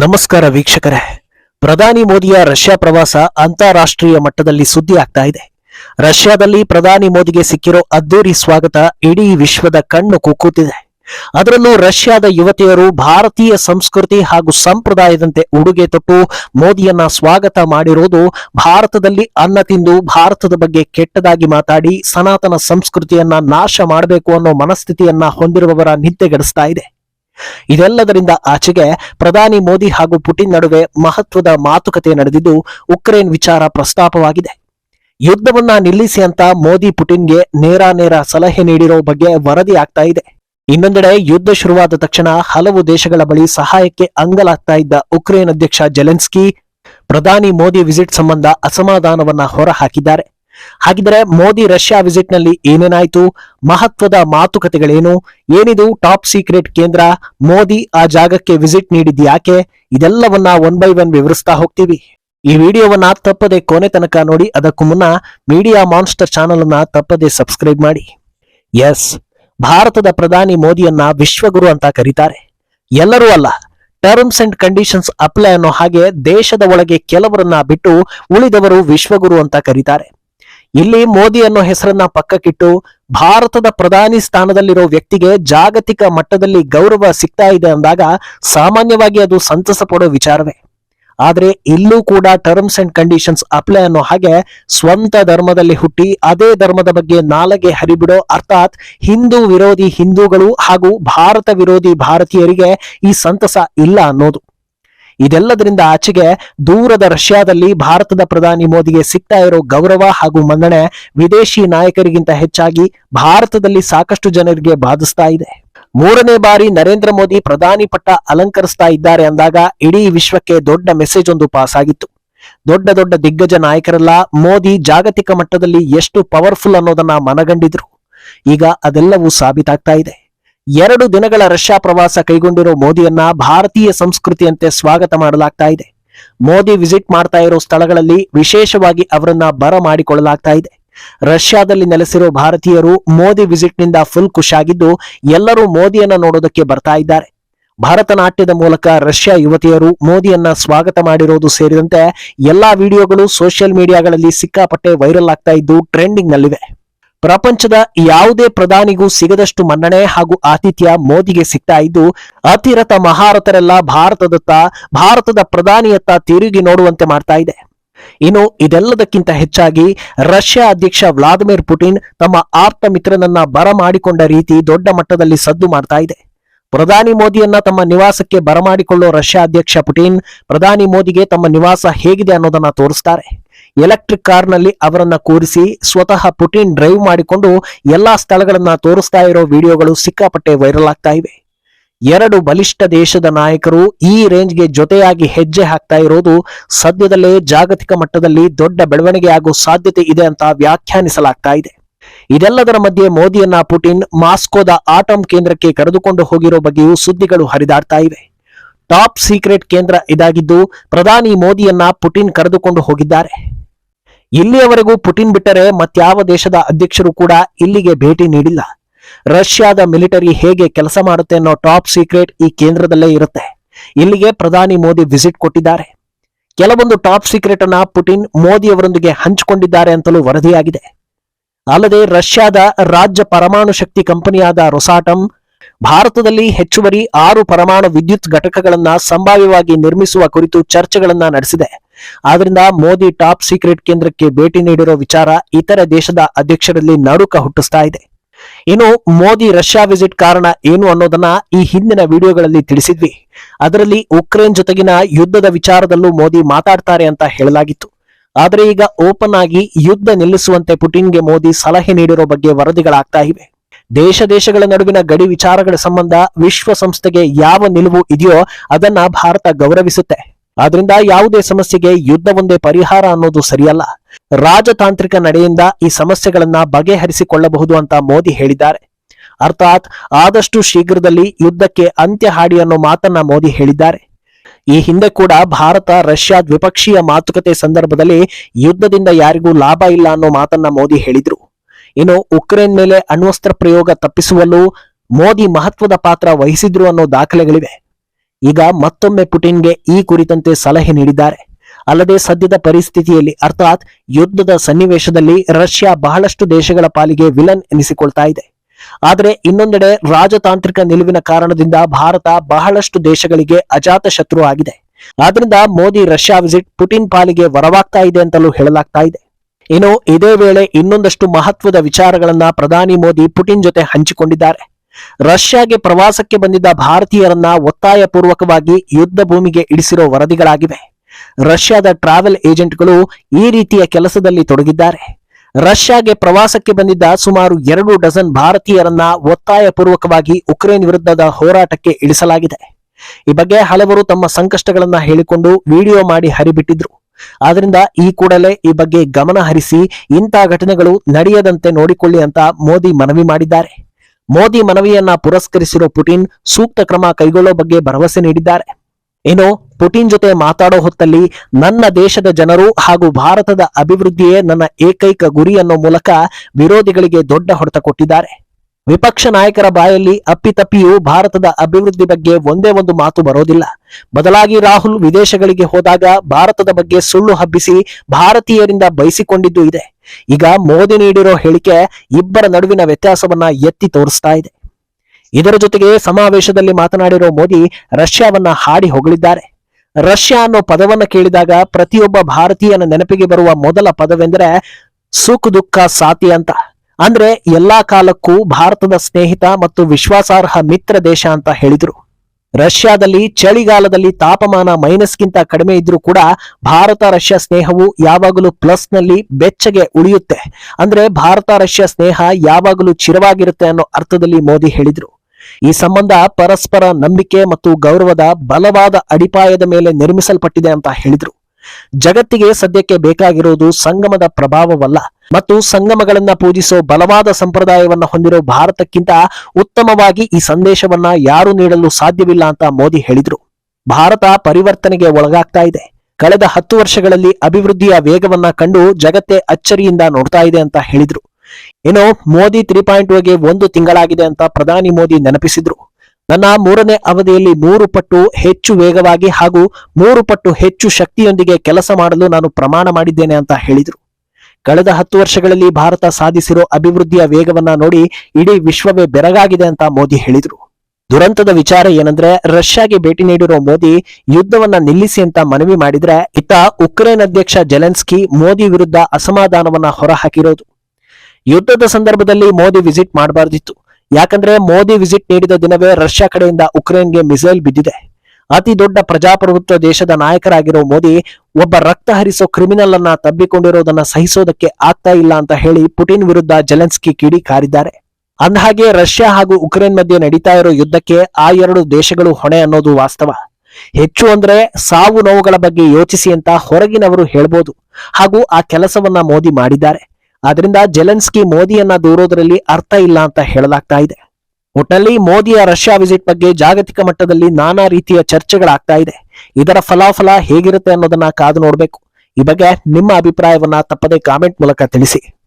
ನಮಸ್ಕಾರ ವೀಕ್ಷಕರೇ. ಪ್ರಧಾನಿ ಮೋದಿಯ ರಷ್ಯಾ ಪ್ರವಾಸ ಅಂತಾರಾಷ್ಟ್ರೀಯ ಮಟ್ಟದಲ್ಲಿ ಸುದ್ದಿ ಆಗ್ತಾ ಇದೆ. ರಷ್ಯಾದಲ್ಲಿ ಪ್ರಧಾನಿ ಮೋದಿಗೆ ಸಿಕ್ಕಿರೋ ಅದ್ದೂರಿ ಸ್ವಾಗತ ಇಡೀ ವಿಶ್ವದ ಕಣ್ಣು ಕುಕ್ಕುತ್ತಿದೆ. ಅದರಲ್ಲೂ ರಷ್ಯಾದ ಯುವತಿಯರು ಭಾರತೀಯ ಸಂಸ್ಕೃತಿ ಹಾಗೂ ಸಂಪ್ರದಾಯದಂತೆ ಉಡುಗೆ ತೊಟ್ಟು ಮೋದಿಯನ್ನ ಸ್ವಾಗತ ಮಾಡಿರೋದು ಭಾರತದಲ್ಲಿ ಅನ್ನ ತಿಂದು ಭಾರತದ ಬಗ್ಗೆ ಕೆಟ್ಟದಾಗಿ ಮಾತಾಡಿ ಸನಾತನ ಸಂಸ್ಕೃತಿಯನ್ನ ನಾಶ ಮಾಡಬೇಕು ಅನ್ನೋ ಮನಸ್ಥಿತಿಯನ್ನ ಹೊಂದಿರುವವರ ನಿದ್ದೆಗೆಡಿಸ್ತಾ ಇದೆ. ಇದೆಲ್ಲದರಿಂದ ಆಚೆಗೆ ಪ್ರಧಾನಿ ಮೋದಿ ಹಾಗೂ ಪುಟಿನ್ ನಡುವೆ ಮಹತ್ವದ ಮಾತುಕತೆ ನಡೆದಿದ್ದು ಉಕ್ರೇನ್ ವಿಚಾರ ಪ್ರಸ್ತಾಪವಾಗಿದೆ. ಯುದ್ಧವನ್ನ ನಿಲ್ಲಿಸಿ ಅಂತ ಮೋದಿ ಪುಟಿನ್ಗೆ ನೇರ ನೇರ ಸಲಹೆ ನೀಡಿರೋ ಬಗ್ಗೆ ವರದಿ ಆಗ್ತಾ ಇದೆ. ಇನ್ನೊಂದೆಡೆ ಯುದ್ಧ ಶುರುವಾದ ತಕ್ಷಣ ಹಲವು ದೇಶಗಳ ಬಳಿ ಸಹಾಯಕ್ಕೆ ಅಂಗಲಾಗ್ತಾ ಇದ್ದ ಉಕ್ರೇನ್ ಅಧ್ಯಕ್ಷ ಜೆಲೆನ್ಸ್ಕಿ ಪ್ರಧಾನಿ ಮೋದಿ ವಿಸಿಟ್ ಸಂಬಂಧ ಅಸಮಾಧಾನವನ್ನ ಹೊರಹಾಕಿದ್ದಾರೆ. ಹಾಗಿದ್ರೆ ಮೋದಿ ರಷ್ಯಾ ವಿಸಿಟ್ನಲ್ಲಿ ಏನೇನಾಯ್ತು? ಮಹತ್ವದ ಮಾತುಕತೆಗಳೇನು? ಏನಿದು ಟಾಪ್ ಸೀಕ್ರೆಟ್ ಕೇಂದ್ರ? ಮೋದಿ ಆ ಜಾಗಕ್ಕೆ ವಿಸಿಟ್ ನೀಡಿದ್ ಯಾಕೆ? ಇದೆಲ್ಲವನ್ನ ಒನ್ ಬೈ ಒನ್ ವಿವರಿಸ್ತಾ ಹೋಗ್ತೀವಿ. ಈ ವಿಡಿಯೋವನ್ನ ತಪ್ಪದೆ ಕೊನೆ ತನಕ ನೋಡಿ, ಅದಕ್ಕೂ ಮುನ್ನ ಮೀಡಿಯಾ ಮಾನ್ಸ್ಟರ್ ಚಾನಲ್ ಅನ್ನ ತಪ್ಪದೆ ಸಬ್ಸ್ಕ್ರೈಬ್ ಮಾಡಿ. ಎಸ್, ಭಾರತದ ಪ್ರಧಾನಿ ಮೋದಿಯನ್ನ ವಿಶ್ವಗುರು ಅಂತ ಕರೀತಾರೆ. ಎಲ್ಲರೂ ಅಲ್ಲ, ಟರ್ಮ್ಸ್ ಅಂಡ್ ಕಂಡೀಷನ್ಸ್ ಅಪ್ಲೈ ಅನ್ನೋ ಹಾಗೆ ದೇಶದ ಒಳಗೆ ಕೆಲವರನ್ನ ಬಿಟ್ಟು ಉಳಿದವರು ವಿಶ್ವಗುರು ಅಂತ ಕರೀತಾರೆ. ಇಲ್ಲಿ ಮೋದಿ ಅನ್ನೋ ಹೆಸರನ್ನ ಪಕ್ಕಕ್ಕಿಟ್ಟು ಭಾರತದ ಪ್ರಧಾನಿ ಸ್ಥಾನದಲ್ಲಿರೋ ವ್ಯಕ್ತಿಗೆ ಜಾಗತಿಕ ಮಟ್ಟದಲ್ಲಿ ಗೌರವ ಸಿಗ್ತಾ ಇದೆ ಅಂದಾಗ ಸಾಮಾನ್ಯವಾಗಿ ಅದು ಸಂತಸ ಪಡೋ ವಿಚಾರವೇ. ಆದ್ರೆ ಇಲ್ಲೂ ಕೂಡ ಟರ್ಮ್ಸ್ ಅಂಡ್ ಕಂಡೀಷನ್ಸ್ ಅಪ್ಲೈ ಅನ್ನೋ ಹಾಗೆ ಸ್ವಂತ ಧರ್ಮದಲ್ಲಿ ಹುಟ್ಟಿ ಅದೇ ಧರ್ಮದ ಬಗ್ಗೆ ನಾಲಗೆ ಹರಿಬಿಡೋ ಅರ್ಥಾತ್ ಹಿಂದೂ ವಿರೋಧಿ ಹಿಂದೂಗಳು ಹಾಗೂ ಭಾರತ ವಿರೋಧಿ ಭಾರತೀಯರಿಗೆ ಈ ಸಂತಸ ಇಲ್ಲ ಅನ್ನೋದು. ಇದೆಲ್ಲದರಿಂದ ಆಚೆಗೆ ದೂರದ ರಷ್ಯಾದಲ್ಲಿ ಭಾರತದ ಪ್ರಧಾನಿ ಮೋದಿಗೆ ಸಿಗ್ತಾ ಇರೋ ಗೌರವ ಹಾಗೂ ಮನ್ನಣೆ ವಿದೇಶಿ ನಾಯಕರಿಗಿಂತ ಹೆಚ್ಚಾಗಿ ಭಾರತದಲ್ಲಿ ಸಾಕಷ್ಟು ಜನರಿಗೆ ಬಾಧಿಸ್ತಾ ಇದೆ. ಮೂರನೇ ಬಾರಿ ನರೇಂದ್ರ ಮೋದಿ ಪ್ರಧಾನಿ ಪಟ್ಟ ಅಲಂಕರಿಸ್ತಾ ಇದ್ದಾರೆ ಅಂದಾಗ ಇಡೀ ವಿಶ್ವಕ್ಕೆ ದೊಡ್ಡ ಮೆಸೇಜ್ ಒಂದು ಪಾಸ್ ಆಗಿತ್ತು. ದೊಡ್ಡ ದೊಡ್ಡ ದಿಗ್ಗಜ ನಾಯಕರೆಲ್ಲ ಮೋದಿ ಜಾಗತಿಕ ಮಟ್ಟದಲ್ಲಿ ಎಷ್ಟು ಪವರ್ಫುಲ್ ಅನ್ನೋದನ್ನ ಮನಗಂಡಿದ್ರು. ಈಗ ಅದೆಲ್ಲವೂ ಸಾಬೀತಾಗ್ತಾ ಇದೆ. ಎರಡು ದಿನಗಳ ರಷ್ಯಾ ಪ್ರವಾಸ ಕೈಗೊಂಡಿರೋ ಮೋದಿಯನ್ನ ಭಾರತೀಯ ಸಂಸ್ಕೃತಿಯಂತೆ ಸ್ವಾಗತ ಮಾಡಲಾಗ್ತಾ ಇದೆ. ಮೋದಿ ವಿಸಿಟ್ ಮಾಡ್ತಾ ಇರೋ ಸ್ಥಳಗಳಲ್ಲಿ ವಿಶೇಷವಾಗಿ ಅವರನ್ನ ಬರ ಮಾಡಿಕೊಳ್ಳಲಾಗ್ತಾ ಇದೆ. ರಷ್ಯಾದಲ್ಲಿ ನೆಲೆಸಿರೋ ಭಾರತೀಯರು ಮೋದಿ ವಿಸಿಟ್ನಿಂದ ಫುಲ್ ಖುಷಿಯಾಗಿದ್ದು ಎಲ್ಲರೂ ಮೋದಿಯನ್ನ ನೋಡೋದಕ್ಕೆ ಬರ್ತಾ ಇದ್ದಾರೆ. ಭರತನಾಟ್ಯದ ಮೂಲಕ ರಷ್ಯಾ ಯುವತಿಯರು ಮೋದಿಯನ್ನ ಸ್ವಾಗತ ಮಾಡಿರೋದು ಸೇರಿದಂತೆ ಎಲ್ಲಾ ವಿಡಿಯೋಗಳು ಸೋಷಿಯಲ್ ಮೀಡಿಯಾಗಳಲ್ಲಿ ಸಿಕ್ಕಾಪಟ್ಟೆ ವೈರಲ್ ಆಗ್ತಾ ಇದ್ದು ಟ್ರೆಂಡಿಂಗ್ ನಲ್ಲಿವೆ ಪ್ರಪಂಚದ ಯಾವುದೇ ಪ್ರಧಾನಿಗೂ ಸಿಗದಷ್ಟು ಮನ್ನಣೆ ಹಾಗೂ ಆತಿಥ್ಯ ಮೋದಿಗೆ ಸಿಗ್ತಾ ಇದ್ದು, ಅತಿರಥ ಮಹಾರಥರೆಲ್ಲ ಭಾರತದತ್ತ, ಭಾರತದ ಪ್ರಧಾನಿಯತ್ತ ತಿರುಗಿ ನೋಡುವಂತೆ ಮಾಡ್ತಾ ಇದೆ. ಇನ್ನು ಇದೆಲ್ಲದಕ್ಕಿಂತ ಹೆಚ್ಚಾಗಿ ರಷ್ಯಾ ಅಧ್ಯಕ್ಷ ವ್ಲಾದಿಮಿರ್ ಪುಟಿನ್ ತಮ್ಮ ಆಪ್ತ ಮಿತ್ರನನ್ನ ಬರಮಾಡಿಕೊಂಡ ರೀತಿ ದೊಡ್ಡ ಮಟ್ಟದಲ್ಲಿ ಸದ್ದು ಮಾಡ್ತಾ ಇದೆ. ಪ್ರಧಾನಿ ಮೋದಿಯನ್ನ ತಮ್ಮ ನಿವಾಸಕ್ಕೆ ಬರಮಾಡಿಕೊಳ್ಳೋ ರಷ್ಯಾ ಅಧ್ಯಕ್ಷ ಪುಟಿನ್, ಪ್ರಧಾನಿ ಮೋದಿಗೆ ತಮ್ಮ ನಿವಾಸ ಹೇಗಿದೆ ಅನ್ನೋದನ್ನ ತೋರಿಸ್ತಾರೆ. ಎಲೆಕ್ಟ್ರಿಕ್ ಕಾರ್ನಲ್ಲಿ ಅವರನ್ನ ಕೂರಿಸಿ ಸ್ವತಃ ಪುಟಿನ್ ಡ್ರೈವ್ ಮಾಡಿಕೊಂಡು ಎಲ್ಲಾ ಸ್ಥಳಗಳನ್ನ ತೋರಿಸ್ತಾ ಇರೋ ವಿಡಿಯೋಗಳು ಸಿಕ್ಕಾಪಟ್ಟೆ ವೈರಲ್ ಆಗ್ತಾ ಇವೆ. ಎರಡು ಬಲಿಷ್ಠ ದೇಶದ ನಾಯಕರು ಈ ರೇಂಜ್ಗೆ ಜೊತೆಯಾಗಿ ಹೆಜ್ಜೆ ಹಾಕ್ತಾ ಇರೋದು ಸದ್ಯದಲ್ಲೇ ಜಾಗತಿಕ ಮಟ್ಟದಲ್ಲಿ ದೊಡ್ಡ ಬೆಳವಣಿಗೆ ಆಗೋ ಸಾಧ್ಯತೆ ಇದೆ ಅಂತ ವ್ಯಾಖ್ಯಾನಿಸಲಾಗ್ತಾ ಇದೆ. ಇದೆಲ್ಲದರ ಮಧ್ಯೆ ಮೋದಿಯನ್ನ ಪುಟಿನ್ ಮಾಸ್ಕೋದ ಆಟಂ ಕೇಂದ್ರಕ್ಕೆ ಕರೆದುಕೊಂಡು ಹೋಗಿರೋ ಬಗ್ಗೆಯೂ ಸುದ್ದಿಗಳು ಹರಿದಾಡ್ತಾ ಇವೆ. ಟಾಪ್ ಸೀಕ್ರೆಟ್ ಕೇಂದ್ರ ಇದಾಗಿದ್ದು ಪ್ರಧಾನಿ ಮೋದಿಯನ್ನ ಪುಟಿನ್ ಕರೆದುಕೊಂಡು ಹೋಗಿದ್ದಾರೆ. ಇಲ್ಲಿಯವರೆಗೂ ಪುಟಿನ್ ಬಿಟ್ಟರೆ ಮತ್ಯಾವ ದೇಶದ ಅಧ್ಯಕ್ಷರು ಕೂಡ ಇಲ್ಲಿಗೆ ಭೇಟಿ ನೀಡಿಲ್ಲ. ರಷ್ಯಾದ ಮಿಲಿಟರಿ ಹೇಗೆ ಕೆಲಸ ಮಾಡುತ್ತೆ ಅನ್ನೋ ಟಾಪ್ ಸೀಕ್ರೆಟ್ ಈ ಕೇಂದ್ರದಲ್ಲೇ ಇರುತ್ತೆ. ಇಲ್ಲಿಗೆ ಪ್ರಧಾನಿ ಮೋದಿ ವಿಸಿಟ್ ಕೊಟ್ಟಿದ್ದಾರೆ. ಕೆಲವೊಂದು ಟಾಪ್ ಸೀಕ್ರೆಟ್ ಅನ್ನ ಪುಟಿನ್ ಮೋದಿಯವರೊಂದಿಗೆ ಹಂಚಿಕೊಂಡಿದ್ದಾರೆ ಅಂತಲೂ ವರದಿಯಾಗಿದೆ. ಅಲ್ಲದೆ ರಷ್ಯಾದ ರಾಜ್ಯ ಪರಮಾಣು ಶಕ್ತಿ ಕಂಪನಿಯಾದ ರೊಸಾಟಂ ಭಾರತದಲ್ಲಿ ಹೆಚ್ಚುವರಿ ಆರು ಪರಮಾಣು ವಿದ್ಯುತ್ ಘಟಕಗಳನ್ನ ಸಂಭಾವ್ಯವಾಗಿ ನಿರ್ಮಿಸುವ ಕುರಿತು ಚರ್ಚೆಗಳನ್ನ ನಡೆಸಿದೆ. ಆದ್ರಿಂದ ಮೋದಿ ಟಾಪ್ ಸೀಕ್ರೆಟ್ ಕೇಂದ್ರಕ್ಕೆ ಭೇಟಿ ನೀಡಿರೋ ವಿಚಾರ ಇತರ ದೇಶದ ಅಧ್ಯಕ್ಷರಲ್ಲಿ ನಡುಕ ಹುಟ್ಟಿಸ್ತಾ ಇದೆ. ಇನ್ನು ಮೋದಿ ರಷ್ಯಾ ವಿಸಿಟ್ ಕಾರಣ ಏನು ಅನ್ನೋದನ್ನ ಈ ಹಿಂದಿನ ವಿಡಿಯೋಗಳಲ್ಲಿ ತಿಳಿಸಿದ್ವಿ. ಅದರಲ್ಲಿ ಉಕ್ರೇನ್ ಜೊತೆಗಿನ ಯುದ್ಧದ ವಿಚಾರದಲ್ಲೂ ಮೋದಿ ಮಾತಾಡ್ತಾರೆ ಅಂತ ಹೇಳಲಾಗಿತ್ತು. ಆದ್ರೆ ಈಗ ಓಪನ್ ಆಗಿ ಯುದ್ಧ ನಿಲ್ಲಿಸುವಂತೆ ಪುಟಿನ್ಗೆ ಮೋದಿ ಸಲಹೆ ನೀಡಿರೋ ಬಗ್ಗೆ ವರದಿಗಳಾಗ್ತಾ ಇವೆ. ದೇಶ ದೇಶಗಳ ನಡುವಿನ ಗಡಿ ವಿಚಾರಗಳ ಸಂಬಂಧ ವಿಶ್ವಸಂಸ್ಥೆಗೆ ಯಾವ ನಿಲುವು ಇದೆಯೋ ಅದನ್ನ ಭಾರತ ಗೌರವಿಸುತ್ತೆ. ಆದ್ರಿಂದ ಯಾವುದೇ ಸಮಸ್ಯೆಗೆ ಯುದ್ಧವೊಂದೇ ಪರಿಹಾರ ಅನ್ನೋದು ಸರಿಯಲ್ಲ. ರಾಜತಾಂತ್ರಿಕ ನಡೆಯಿಂದ ಈ ಸಮಸ್ಯೆಗಳನ್ನ ಬಗೆಹರಿಸಿಕೊಳ್ಳಬಹುದು ಅಂತ ಮೋದಿ ಹೇಳಿದ್ದಾರೆ. ಅರ್ಥಾತ್ ಆದಷ್ಟು ಶೀಘ್ರದಲ್ಲಿ ಯುದ್ಧಕ್ಕೆ ಅಂತ್ಯ ಹಾಡಿ ಅನ್ನೋ ಮಾತನ್ನ ಮೋದಿ ಹೇಳಿದ್ದಾರೆ. ಈ ಹಿಂದೆ ಕೂಡ ಭಾರತ, ರಷ್ಯಾ ದ್ವಿಪಕ್ಷೀಯ ಮಾತುಕತೆ ಸಂದರ್ಭದಲ್ಲಿ ಯುದ್ಧದಿಂದ ಯಾರಿಗೂ ಲಾಭ ಇಲ್ಲ ಅನ್ನೋ ಮಾತನ್ನ ಮೋದಿ ಹೇಳಿದ್ರು. ಇನ್ನು ಉಕ್ರೇನ್ ಮೇಲೆ ಅಣ್ವಸ್ತ್ರ ಪ್ರಯೋಗ ತಪ್ಪಿಸುವಲ್ಲೂ ಮೋದಿ ಮಹತ್ವದ ಪಾತ್ರ ವಹಿಸಿದ್ರು ಅನ್ನೋ ದಾಖಲೆಗಳಿವೆ. ಈಗ ಮತ್ತೊಮ್ಮೆ ಪುಟಿನ್ಗೆ ಈ ಕುರಿತಂತೆ ಸಲಹೆ ನೀಡಿದ್ದಾರೆ. ಅಲ್ಲದೆ ಸದ್ಯದ ಪರಿಸ್ಥಿತಿಯಲ್ಲಿ ಅರ್ಥಾತ್ ಯುದ್ಧದ ಸನ್ನಿವೇಶದಲ್ಲಿ ರಷ್ಯಾ ಬಹಳಷ್ಟು ದೇಶಗಳ ಪಾಲಿಗೆ ವಿಲನ್ ಎನಿಸಿಕೊಳ್ತಾ ಇದೆ. ಆದರೆ ಇನ್ನೊಂದೆಡೆ ರಾಜತಾಂತ್ರಿಕ ನಿಲುವಿನ ಕಾರಣದಿಂದ ಭಾರತ ಬಹಳಷ್ಟು ದೇಶಗಳಿಗೆ ಅಜಾತ ಶತ್ರು ಆಗಿದೆ. ಆದ್ರಿಂದ ಮೋದಿ ರಷ್ಯಾ ವಿಸಿಟ್ ಪುಟಿನ್ ಪಾಲಿಗೆ ವರವಾಗ್ತಾ ಇದೆ ಅಂತಲೂ ಹೇಳಲಾಗ್ತಾ ಇದೆ. ಇನ್ನು ಇದೇ ವೇಳೆ ಇನ್ನೊಂದಷ್ಟು ಮಹತ್ವದ ವಿಚಾರಗಳನ್ನ ಪ್ರಧಾನಿ ಮೋದಿ ಪುಟಿನ್ ಜೊತೆ ಹಂಚಿಕೊಂಡಿದ್ದಾರೆ. ರಷ್ಯಾಗೆ ಪ್ರವಾಸಕ್ಕೆ ಬಂದಿದ್ದ ಭಾರತೀಯರನ್ನ ಒತ್ತಾಯ ಪೂರ್ವಕವಾಗಿ ಯುದ್ಧ ಭೂಮಿಗೆ ಇಳಿಸಿರೋ ವರದಿಗಳಾಗಿವೆ. ರಷ್ಯಾದ ಟ್ರಾವೆಲ್ ಏಜೆಂಟ್ಗಳು ಈ ರೀತಿಯ ಕೆಲಸದಲ್ಲಿ ತೊಡಗಿದ್ದಾರೆ. ರಷ್ಯಾಗೆ ಪ್ರವಾಸಕ್ಕೆ ಬಂದಿದ್ದ ಸುಮಾರು ಎರಡು ಡಜನ್ ಭಾರತೀಯರನ್ನ ಒತ್ತಾಯಪೂರ್ವಕವಾಗಿ ಉಕ್ರೇನ್ ವಿರುದ್ಧದ ಹೋರಾಟಕ್ಕೆ ಇಳಿಸಲಾಗಿದೆ. ಈ ಬಗ್ಗೆ ಹಲವರು ತಮ್ಮ ಸಂಕಷ್ಟಗಳನ್ನ ಹೇಳಿಕೊಂಡು ವಿಡಿಯೋ ಮಾಡಿ ಹರಿಬಿಟ್ಟಿದ್ರು. ಆದ್ರಿಂದ ಈ ಕೂಡಲೇ ಈ ಬಗ್ಗೆ ಗಮನ ಹರಿಸಿ ಇಂಥ ಘಟನೆಗಳು ನಡೆಯದಂತೆ ನೋಡಿಕೊಳ್ಳಿ ಅಂತ ಮೋದಿ ಮನವಿ ಮಾಡಿದ್ದಾರೆ. ಮೋದಿ ಮನವಿಯನ್ನ ಪುರಸ್ಕರಿಸಿರೋ ಪುಟಿನ್ ಸೂಕ್ತ ಕ್ರಮ ಕೈಗೊಳ್ಳೋ ಬಗ್ಗೆ ಭರವಸೆ ನೀಡಿದ್ದಾರೆ. ಇನ್ನು ಪುಟಿನ್ ಜೊತೆ ಮಾತಾಡೋ ಹೊತ್ತಲ್ಲಿ ನನ್ನ ದೇಶದ ಜನರು ಹಾಗೂ ಭಾರತದ ಅಭಿವೃದ್ಧಿಯೇ ನನ್ನ ಏಕೈಕ ಗುರಿ ಅನ್ನೋ ಮೂಲಕ ವಿರೋಧಿಗಳಿಗೆ ದೊಡ್ಡ ಹೊಡೆತ ಕೊಟ್ಟಿದ್ದಾರೆ. ವಿಪಕ್ಷ ನಾಯಕರ ಬಾಯಲ್ಲಿ ಅಪ್ಪಿತಪ್ಪಿಯೂ ಭಾರತದ ಅಭಿವೃದ್ಧಿ ಬಗ್ಗೆ ಒಂದೇ ಒಂದು ಮಾತು ಬರೋದಿಲ್ಲ. ಬದಲಾಗಿ ರಾಹುಲ್ ವಿದೇಶಗಳಿಗೆ ಹೋದಾಗ ಭಾರತದ ಬಗ್ಗೆ ಸುಳ್ಳು ಹಬ್ಬಿಸಿ ಭಾರತೀಯರಿಂದ ಬಯಸಿಕೊಂಡಿದ್ದು ಇದೆ. ಈಗ ಮೋದಿ ನೀಡಿರೋ ಹೇಳಿಕೆ ಇಬ್ಬರ ನಡುವಿನ ವ್ಯತ್ಯಾಸವನ್ನ ಎತ್ತಿ ತೋರಿಸ್ತಾ ಇದೆ. ಇದರ ಜೊತೆಗೆ ಸಮಾವೇಶದಲ್ಲಿ ಮಾತನಾಡಿರೋ ಮೋದಿ ರಷ್ಯಾವನ್ನ ಹಾಡಿ ಹೊಗಳಿದ್ದಾರೆ. ರಷ್ಯಾ ಅನ್ನೋ ಪದವನ್ನ ಕೇಳಿದಾಗ ಪ್ರತಿಯೊಬ್ಬ ಭಾರತೀಯನ ನೆನಪಿಗೆ ಬರುವ ಮೊದಲ ಪದವೆಂದರೆ ಸುಖ, ದುಃಖ ಸಾತಿ ಅಂತ. ಅಂದ್ರೆ ಎಲ್ಲಾ ಕಾಲಕ್ಕೂ ಭಾರತದ ಸ್ನೇಹಿತ ಮತ್ತು ವಿಶ್ವಾಸಾರ್ಹ ಮಿತ್ರ ದೇಶ ಅಂತ ಹೇಳಿದ್ರು. ರಷ್ಯಾದಲ್ಲಿ ಚಳಿಗಾಲದಲ್ಲಿ ತಾಪಮಾನ ಮೈನಸ್ಗಿಂತ ಕಡಿಮೆ ಇದ್ರೂ ಕೂಡ ಭಾರತ, ರಷ್ಯಾ ಸ್ನೇಹವು ಯಾವಾಗಲೂ ಪ್ಲಸ್ನಲ್ಲಿ ಬೆಚ್ಚಗೆ ಉಳಿಯುತ್ತೆ. ಅಂದ್ರೆ ಭಾರತ, ರಷ್ಯಾ ಸ್ನೇಹ ಯಾವಾಗಲೂ ಚಿರವಾಗಿರುತ್ತೆ ಅನ್ನೋ ಅರ್ಥದಲ್ಲಿ ಮೋದಿ ಹೇಳಿದ್ರು. ಈ ಸಂಬಂಧ ಪರಸ್ಪರ ನಂಬಿಕೆ ಮತ್ತು ಗೌರವದ ಬಲವಾದ ಅಡಿಪಾಯದ ಮೇಲೆ ನಿರ್ಮಿಸಲ್ಪಟ್ಟಿದೆ ಅಂತ ಹೇಳಿದರು. ಜಗತ್ತಿಗೆ ಸದ್ಯಕ್ಕೆ ಬೇಕಾಗಿರುವುದು ಸಂಗಮದ ಪ್ರಭಾವವಲ್ಲ ಮತ್ತು ಸಂಗಮಗಳನ್ನ ಪೂಜಿಸೋ ಬಲವಾದ ಸಂಪ್ರದಾಯವನ್ನ ಹೊಂದಿರೋ ಭಾರತಕ್ಕಿಂತ ಉತ್ತಮವಾಗಿ ಈ ಸಂದೇಶವನ್ನ ಯಾರು ನೀಡಲು ಸಾಧ್ಯವಿಲ್ಲ ಅಂತ ಮೋದಿ ಹೇಳಿದರು. ಭಾರತ ಪರಿವರ್ತನೆಗೆ ಒಳಗಾಗ್ತಾ ಇದೆ. ಕಳೆದ ಹತ್ತು ವರ್ಷಗಳಲ್ಲಿ ಅಭಿವೃದ್ಧಿಯ ವೇಗವನ್ನ ಕಂಡು ಜಗತ್ತೇ ಅಚ್ಚರಿಯಿಂದ ನೋಡ್ತಾ ಇದೆ ಅಂತ ಹೇಳಿದ್ರು. ಇನ್ನು ಮೋದಿ ತ್ರೀ ಪಾಯಿಂಟ್ಗೆ ಒಂದು ತಿಂಗಳಾಗಿದೆ ಅಂತ ಪ್ರಧಾನಿ ಮೋದಿ ನೆನಪಿಸಿದ್ರು. ನನ್ನ ಮೂರನೇ ಅವಧಿಯಲ್ಲಿ ಮೂರು ಪಟ್ಟು ಹೆಚ್ಚು ವೇಗವಾಗಿ ಹಾಗೂ ಮೂರು ಪಟ್ಟು ಹೆಚ್ಚು ಶಕ್ತಿಯೊಂದಿಗೆ ಕೆಲಸ ಮಾಡಲು ನಾನು ಪ್ರಮಾಣ ಮಾಡಿದ್ದೇನೆ ಅಂತ ಹೇಳಿದ್ರು. ಕಳೆದ ಹತ್ತು ವರ್ಷಗಳಲ್ಲಿ ಭಾರತ ಸಾಧಿಸಿರೋ ಅಭಿವೃದ್ಧಿಯ ವೇಗವನ್ನ ನೋಡಿ ಇಡೀ ವಿಶ್ವವೇ ಬೆರಗಾಗಿದೆ ಅಂತ ಮೋದಿ ಹೇಳಿದ್ರು. ದುರಂತದ ವಿಚಾರ ಏನಂದ್ರೆ, ರಷ್ಯಾಗೆ ಭೇಟಿ ನೀಡಿರೋ ಮೋದಿ ಯುದ್ಧವನ್ನ ನಿಲ್ಲಿಸಿ ಅಂತ ಮನವಿ ಮಾಡಿದ್ರೆ, ಇತ್ತ ಉಕ್ರೇನ್ ಅಧ್ಯಕ್ಷ ಜೆಲೆನ್ಸ್ಕಿ ಮೋದಿ ವಿರುದ್ಧ ಅಸಮಾಧಾನವನ್ನ ಹೊರಹಾಕಿರೋದು. ಯುದ್ಧದ ಸಂದರ್ಭದಲ್ಲಿ ಮೋದಿ ವಿಸಿಟ್ ಮಾಡಬಾರ್ದಿತ್ತು. ಯಾಕಂದ್ರೆ ಮೋದಿ ವಿಸಿಟ್ ನೀಡಿದ ದಿನವೇ ರಷ್ಯಾ ಕಡೆಯಿಂದ ಉಕ್ರೇನ್ಗೆ ಮಿಸೈಲ್ ಬಿದ್ದಿದೆ. ಅತಿ ದೊಡ್ಡ ಪ್ರಜಾಪ್ರಭುತ್ವ ದೇಶದ ನಾಯಕರಾಗಿರೋ ಮೋದಿ ಒಬ್ಬ ರಕ್ತ ಹರಿಸೋ ಕ್ರಿಮಿನಲ್ ಅನ್ನ ತಬ್ಬಿಕೊಂಡಿರೋದನ್ನ ಸಹಿಸೋದಕ್ಕೆ ಆಗ್ತಾ ಇಲ್ಲ ಅಂತ ಹೇಳಿ ಪುಟಿನ್ ವಿರುದ್ಧ ಜಲೆನ್ಸ್ಕಿ ಕಿಡಿ ಕಾರಿದ್ದಾರೆ. ಅಂದಹಾಗೆ ರಷ್ಯಾ ಹಾಗೂ ಉಕ್ರೇನ್ ಮಧ್ಯೆ ನಡೀತಾ ಇರೋ ಯುದ್ಧಕ್ಕೆ ಆ ಎರಡು ದೇಶಗಳು ಹೊಣೆ ಅನ್ನೋದು ವಾಸ್ತವ. ಹೆಚ್ಚು ಅಂದ್ರೆ ಸಾವು ನೋವುಗಳ ಬಗ್ಗೆ ಯೋಚಿಸಿ ಅಂತ ಹೊರಗಿನವರು ಹೇಳ್ಬೋದು. ಹಾಗೂ ಆ ಕೆಲಸವನ್ನ ಮೋದಿ ಮಾಡಿದ್ದಾರೆ. ಆದ್ರಿಂದ ಜೆಲೆನ್ಸ್ಕಿ ಮೋದಿಯನ್ನ ದೂರೋದ್ರಲ್ಲಿ ಅರ್ಥ ಇಲ್ಲ ಅಂತ ಹೇಳಲಾಗ್ತಾ ಇದೆ. ಒಟ್ನಲ್ಲಿ ಮೋದಿಯ ರಷ್ಯಾ ವಿಸಿಟ್ ಬಗ್ಗೆ ಜಾಗತಿಕ ಮಟ್ಟದಲ್ಲಿ ನಾನಾ ರೀತಿಯ ಚರ್ಚೆಗಳಾಗ್ತಾ ಇದೆ. ಇದರ ಫಲಾಫಲ ಹೇಗಿರುತ್ತೆ ಅನ್ನೋದನ್ನ ಕಾದು ನೋಡ್ಬೇಕು. ಈ ಬಗ್ಗೆ ನಿಮ್ಮ ಅಭಿಪ್ರಾಯವನ್ನ ತಪ್ಪದೆ ಕಾಮೆಂಟ್ ಮೂಲಕ ತಿಳಿಸಿ.